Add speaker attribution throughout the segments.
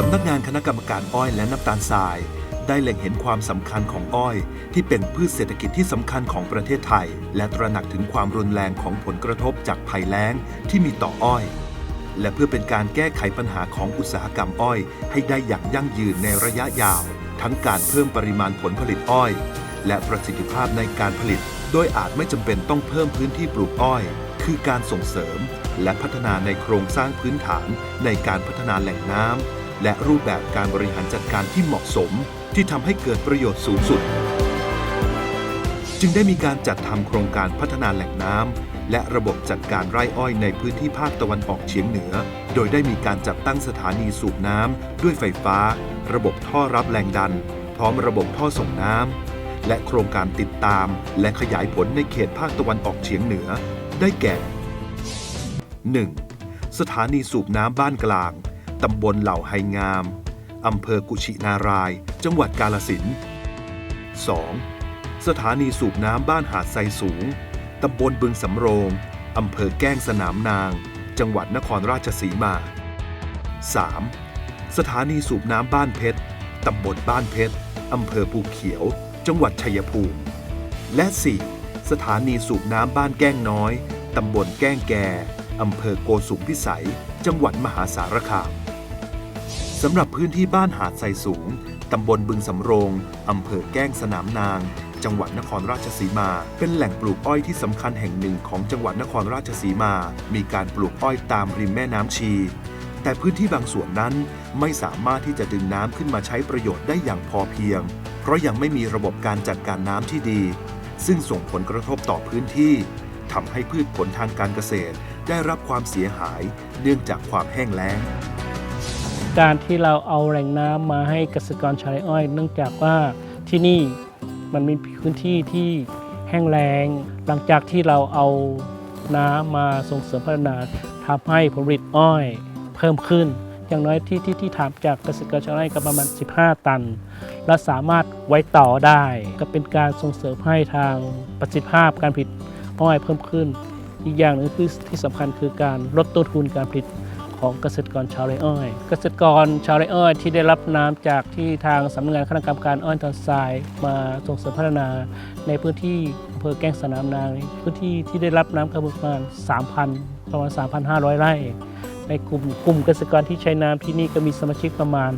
Speaker 1: สำนักงานคณะกรรมการอ้อยและน้ำตาลทราย ได้เล็งเห็นความสำคัญของอ้อย ที่เป็นพืชเศรษฐกิจที่สำคัญของประเทศไทย และตระหนักถึงความรุนแรงของผลกระทบจากภัยแล้งที่มีต่ออ้อย และเพื่อเป็นการแก้ไขปัญหาของอุตสาหกรรมอ้อย ให้ได้อย่างยั่งยืนในระยะยาว ทั้งการเพิ่มปริมาณผลผลิตอ้อย และประสิทธิภาพในการผลิต โดยอาจไม่จำเป็นต้องเพิ่มพื้นที่ปลูกอ้อย คือการส่งเสริม และพัฒนาในโครงสร้างพื้นฐานในการพัฒนาแหล่งน้ำ และรูปแบบการบริหารจัดการที่เหมาะสม ที่ทำให้เกิดประโยชน์สูงสุด จึงได้มีการจัดทำโครงการพัฒนาแหล่งน้ำและระบบจัดการไร่อ้อยในพื้นที่ภาคตะวันออกเฉียงเหนือ โดยได้มีการจัดตั้งสถานีสูบน้ำด้วยไฟฟ้า ระบบท่อรับแรงดัน พร้อมระบบท่อส่งน้ำและโครงการติดตาม และขยายผลในเขตภาคตะวันออกเฉียงเหนือ ได้แก่ 1. สถานีสูบน้ำบ้านกลาง ตำบลเหล่าไฮงาม อำเภอกุชินาราย จังหวัดกาลสิน 2. สถานีสูบน้ำบ้านหาดไซสูง ตำบลบึงสำโรง อำเภอแก้งสนามนาง จังหวัดนครราชสีมา 3. สถานีสูบน้ำบ้านเพชร ตำบลบ้านเพชร อำเภอภูเขียว จังหวัดชัยภูมิ และ 4. สถานีสูบน้ำบ้านแก้งน้อย ตำบลแก้งแกอำเภอโกสุมพิสัย จังหวัดมหาสารคาม สำหรับพื้นที่บ้านหาดไซสูง ตำบลบึงสำโรง อำเภอแก้งสนามนาง จังหวัดนครราชสีมา เป็นแหล่งปลูกอ้อยที่สำคัญแห่งหนึ่งของจังหวัดนครราชสีมา มีการปลูกอ้อยตามริมแม่น้ำชี แต่พื้นที่บางส่วนนั้นไม่สามารถที่จะดึงน้ำขึ้นมาใช้ประโยชน์ได้อย่างพอเพียง เพราะยังไม่มีระบบการจัดการน้ำที่ดี ซึ่งส่งผลกระทบต่อพื้นที่ทำให้พืชผลทางการเกษตร ได้รับความเสียหายเนื่องจากความแห้งแล้ง
Speaker 2: การที่เราเอาแหล่งน้ำมาให้เกษตรกรชาวไร่อ้อย เนื่องจากว่าที่นี่มันมีพื้นที่ที่แห้งแล้งหลังจากที่เราเอาน้ำมาส่งเสริมพัฒนาทำให้ผลผลิตอ้อยเพิ่มขึ้น อย่างน้อยที่ที่ที่ถามจากเกษตรกรชาวไร่ก็ประมาณ 15 ตัน และสามารถไว้ต่อได้ ก็เป็นการส่งเสริมให้ทางประสิทธิภาพการผลิตอ้อยเพิ่มขึ้น อีกอย่างหนึ่งคือที่สำคัญคือการลดต้นทุนการผลิต ของเกษตรกรชาวไร่อ้อย เกษตรกรชาวไร่อ้อย ที่ได้รับน้ำจากที่ทางสำนักงานคณะกรรมการอ้อยตอนทรายมาส่งเสริมพัฒนา ในพื้นที่อำเภอแก้งสนามนางพื้นที่ที่ได้รับน้ำก็ประมาณ3,000 ประมาณ 3,500 ไร่ ในกลุ่มกลุ่มเกษตรกรที่ใช้น้ำที่นี่ก็มีสมาชิกประมาณ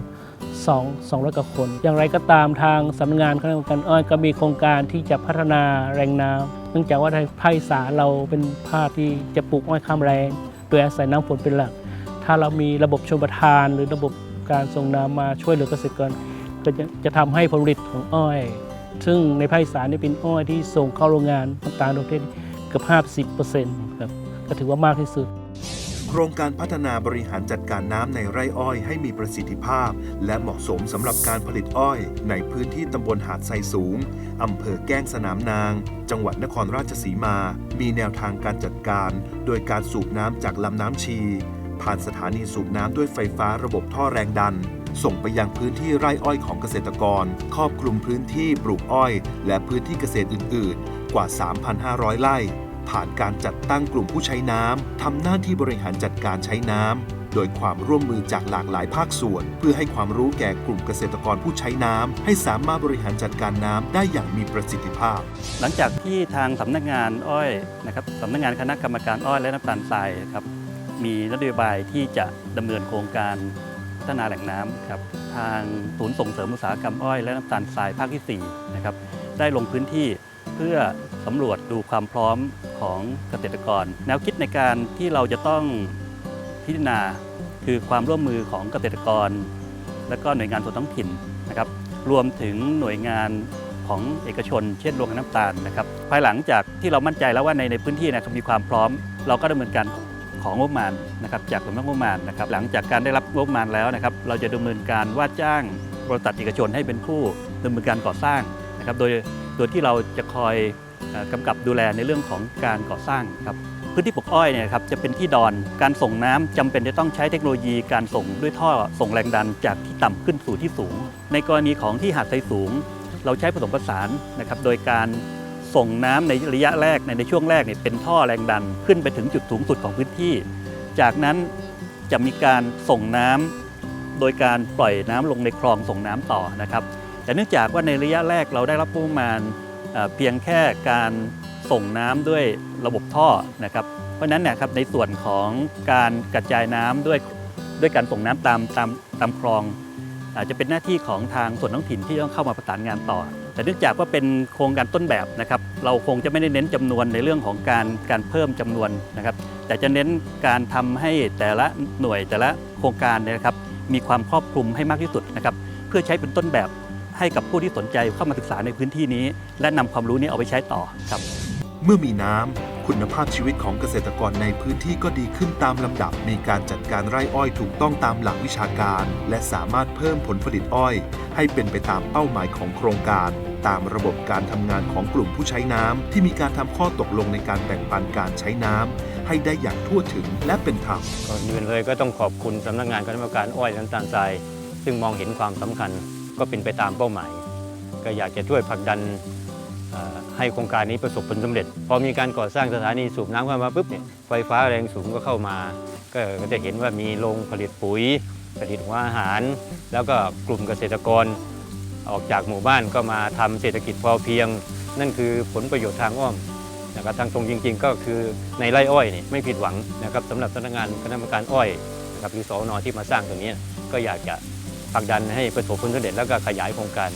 Speaker 2: 2 200กว่าคน อย่างไรก็ตามทางสำนักงานคณะกรรมการอ้อยก็มีโครงการที่จะพัฒนาแรงน้ำเนื่องจากว่าในภาคอีสานเราเป็นภาคที่จะปลูกอ้อยข้ามแรง โดยอาศัยน้ำฝนเป็นหลัก ถ้าเรามีระบบชลประทาน หรือระบบการส่งน้ำมาช่วยเหลือเกษตรกรก็จะจะทำให้ผลผลิตของอ้อย ซึ่งในภาคอีสานนี่เป็นอ้อยที่ส่งเข้าโรงงานน้ำตาลโดยประเทศเกือบ50%ครับก็ถือว่ามากที่สุด
Speaker 1: โครงการพัฒนาบริหารจัดการน้ำในไร่อ้อยให้มีประสิทธิภาพ และเหมาะสมสำหรับการผลิตอ้อย ในพื้นที่ตำบลหาดไซสูงอำเภอแก้งสนามนาง จังหวัดนครราชสีมา มีแนวทางการจัดการ โดยการสูบน้ำจากลำน้ำชี ผ่านสถานีสูบน้ำด้วยไฟฟ้าระบบท่อแรงดัน ส่งไปยังพื้นที่ไร่อ้อยของเกษตรกร ครอบคลุมพื้นที่ปลูกอ้อย และพื้นที่เกษตรอื่น ๆ กว่า 3,500 ไร่ ผ่านการจัดตั้งกลุ่มผู้ใช้น้ำทำหน้าที่บริหารจัดการใช้น้ำโดยความร่วมมือจากหลากหลายภาคส่วน เพื่อให้ความรู้แก่กลุ่มเกษตรกรผู้ใช้น้ำให้สามารถบริหารจัดการน้ำได้อย่างมีประสิทธิภาพ
Speaker 3: หลังจากที่ทางสำนักงานอ้อยนะครับสำนักงานคณะกรรมการอ้อยและน้ำตาลทรายครับ มีนโยบายที่จะดำเนินโครงการพัฒนาแหล่งน้ำครับทางศูนย์ส่งเสริมอุตสาหกรรมอ้อยและน้ำตาลทรายภาคที่4นะครับได้ลงพื้นที่เพื่อสำรวจดูความพร้อมของเกษตรกร แนวคิดในการที่เราจะต้องพิจารณาคือความร่วมมือของเกษตรกร และก็หน่วยงานส่วนท้องถิ่นนะครับรวมถึงหน่วยงานของเอกชน เช่นโรงงานน้ำตาลนะครับภายหลังจากที่เรามั่นใจแล้วว่าในในพื้นที่นะครับมีความพร้อม เราก็ดำเนินการ ของงบประมาณนะครับจากสำนักงบประมาณนะครับหลังจากการได้รับงบประมาณแล้วนะครับเราจะดำเนินการว่าจ้างบริษัทเอกชนให้เป็นผู้ดำเนินการก่อสร้างนะครับโดยโดยที่เราจะคอยเอ่อกำกับดูแลในเรื่องของการก่อสร้างครับพื้นที่ปลูกอ้อยเนี่ยครับจะเป็นที่ดอนการส่งน้ำจำเป็นจะต้องใช้เทคโนโลยีการส่งด้วยท่อส่งแรงดันจากที่ต่ำขึ้นสู่ที่สูง ในกรณีของที่หาดไทรสูง เราใช้ผสมผสานนะครับโดยการ ส่งน้ำในระยะแรกในช่วงแรกเนี่ยเป็นท่อแรงดันขึ้นไปถึงจุดสูงสุดของพื้นที่ จากนั้นจะมีการส่งน้ำโดยการปล่อยน้ำลงในคลองส่งน้ำต่อนะครับ แต่เนื่องจากว่าในระยะแรกเราได้รับประมาณเพียงแค่การส่งน้ำด้วยระบบท่อนะครับ เพราะฉะนั้นเนี่ยครับในส่วนของการกระจายน้ำด้วยด้วยการส่งน้ำตามตามตามคลอง อาจจะเป็นหน้าที่ของทางส่วนท้องถิ่นที่ต้องเข้ามาประสานงานต่อ แต่เนื่องจากว่าเป็นโครงการต้นแบบนะครับ เราคงจะไม่ได้เน้นจำนวนในเรื่องของการการเพิ่มจำนวนนะครับ แต่จะเน้นการทำให้แต่ละหน่วยแต่ละโครงการเนี่ยนะครับ มีความครอบคลุมให้มากที่สุดนะครับ เพื่อใช้เป็นต้นแบบให้กับผู้ที่สนใจเข้ามาศึกษาในพื้นที่นี้ และนำความรู้นี้เอาไปใช้ต่อครับ
Speaker 1: เมื่อมีน้ำคุณภาพชีวิตของเกษตรกรในพื้นที่ก็ดีขึ้นตามลำดับ มีการจัดการไร่อ้อยถูกต้องตามหลักวิชาการ และสามารถเพิ่มผลผลิตอ้อย ให้เป็นไปตามเป้าหมายของโครงการ ตามระบบการทำงานของกลุ่มผู้ใช้น้ำที่มีการทำข้อตกลงในการแบ่งปันการใช้น้ำให้ได้อย่างทั่วถึงและเป็นธรรม
Speaker 4: ก่อนอื่นเลยก็ต้องขอบคุณสำนักงานคณะกรรมการอ้อยและน้ำตาลทราย ซึ่งมองเห็นความสำคัญก็เป็นไปตามเป้าหมาย ก็อยากจะช่วยผลักดันให้โครงการนี้ประสบผลสำเร็จ พอมีการก่อสร้างสถานีสูบน้ำเข้ามาปุ๊บเนี่ยไฟฟ้าแรงสูงก็เข้ามา ก็ก็จะเห็นว่ามีโรงผลิตปุ๋ย ผลิตหัวอาหาร แล้วก็กลุ่มเกษตรกร ออกจากหมู่บ้านก็มาทำเศรษฐกิจพอเพียง นั่นคือผลประโยชน์ทางอ้อมนะครับทางตรงจริง ๆ ก็คือในไร่อ้อยนี่ไม่ผิดหวังนะครับสำหรับสำนักงานคณะกรรมการอ้อยนะครับหรือสอนอที่มาสร้างตรงนี้ก็อยากจะผลักดันให้ประสบผลสำเร็จแล้วก็ขยายโครงการ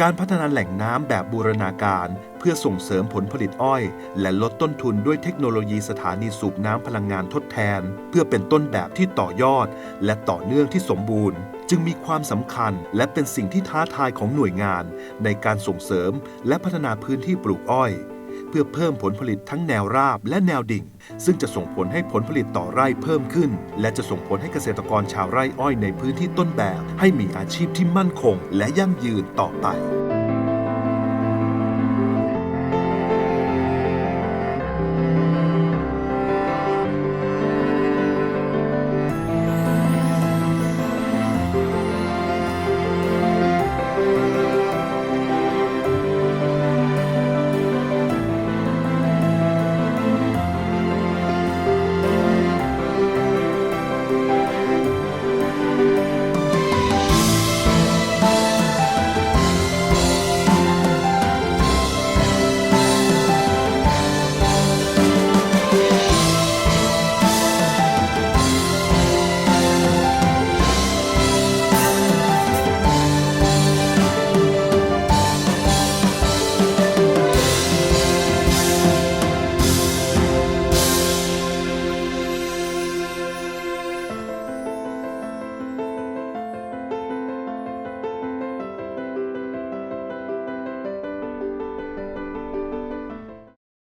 Speaker 1: การพัฒนาแหล่งน้ำแบบบูรณาการ เพื่อส่งเสริมผลผลิตอ้อย และลดต้นทุนด้วยเทคโนโลยีสถานีสูบน้ำพลังงานทดแทน เพื่อเป็นต้นแบบที่ต่อยอด และต่อเนื่องที่สมบูรณ์ จึงมีความสำคัญและเป็นสิ่งที่ท้าทายของหน่วยงาน ในการส่งเสริมและพัฒนาพื้นที่ปลูกอ้อย เพื่อเพิ่มผลผลิตทั้งแนวราบและแนวดิ่ง ซึ่งจะส่งผลให้ผลผลิตต่อไร่เพิ่มขึ้น และจะส่งผลให้เกษตรกรชาวไร่อ้อยในพื้นที่ต้นแบบ ให้มีอาชีพที่มั่นคง และยั่งยืนต่อไป